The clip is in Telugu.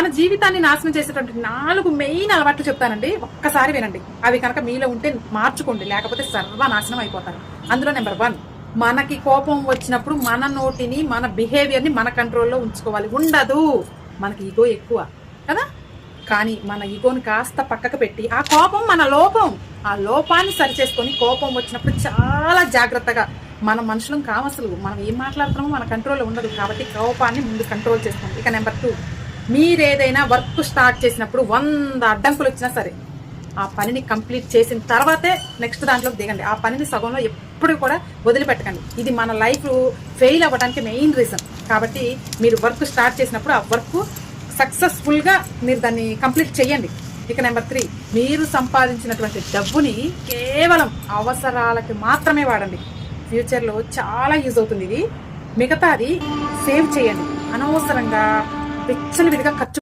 మన జీవితాన్ని నాశనం చేసేటువంటి నాలుగు మెయిన్ అలవాట్లు చెప్తానండి. ఒక్కసారి వినండి. అవి కనుక మీలో ఉంటే మార్చుకోండి. లేకపోతే సర్వనాశనం అయిపోతారు. అందులో నెంబర్ వన్ మనకి కోపం వచ్చినప్పుడు మన నోటిని మన బిహేవియర్ని మన కంట్రోల్లో ఉంచుకోవాలి. ఉండదు. మనకి ఈగో ఎక్కువ. కదా? కానీ మన ఈగోని కాస్త పక్కకు పెట్టి ఆ కోపం మన లోపం. ఆ లోపాన్ని సరిచేసుకొని కోపం వచ్చినప్పుడు చాలా జాగ్రత్తగా మన మనుషులం కావసలు మనం ఏం మాట్లాడుతున్నామో మన కంట్రోల్లో ఉండదు. కాబట్టి కోపాన్ని ముందు కంట్రోల్ చేసుకోండి. ఇక నెంబర్ టూ మీరేదైనా వర్క్ స్టార్ట్ చేసినప్పుడు వంద అడ్డంకులు వచ్చినా సరే ఆ పనిని కంప్లీట్ చేసిన తర్వాతే నెక్స్ట్ దాంట్లోకి దిగండి. ఆ పనిని సగంలో ఎప్పుడు కూడా వదిలిపెట్టకండి. ఇది మన లైఫ్ ఫెయిల్ అవ్వడానికి మెయిన్ రీజన్. కాబట్టి మీరు వర్క్ స్టార్ట్ చేసినప్పుడు ఆ వర్క్ సక్సెస్ఫుల్గా మీరు దాన్ని కంప్లీట్ చేయండి. ఇక నెంబర్ త్రీ మీరు సంపాదించినటువంటి డబ్బుని కేవలం అవసరాలకి మాత్రమే వాడండి. ఫ్యూచర్లో చాలా యూజ్ అవుతుంది ఇది. మిగతాది సేవ్ చేయండి. అనవసరంగా వెచ్చని విడిగా ఖర్చు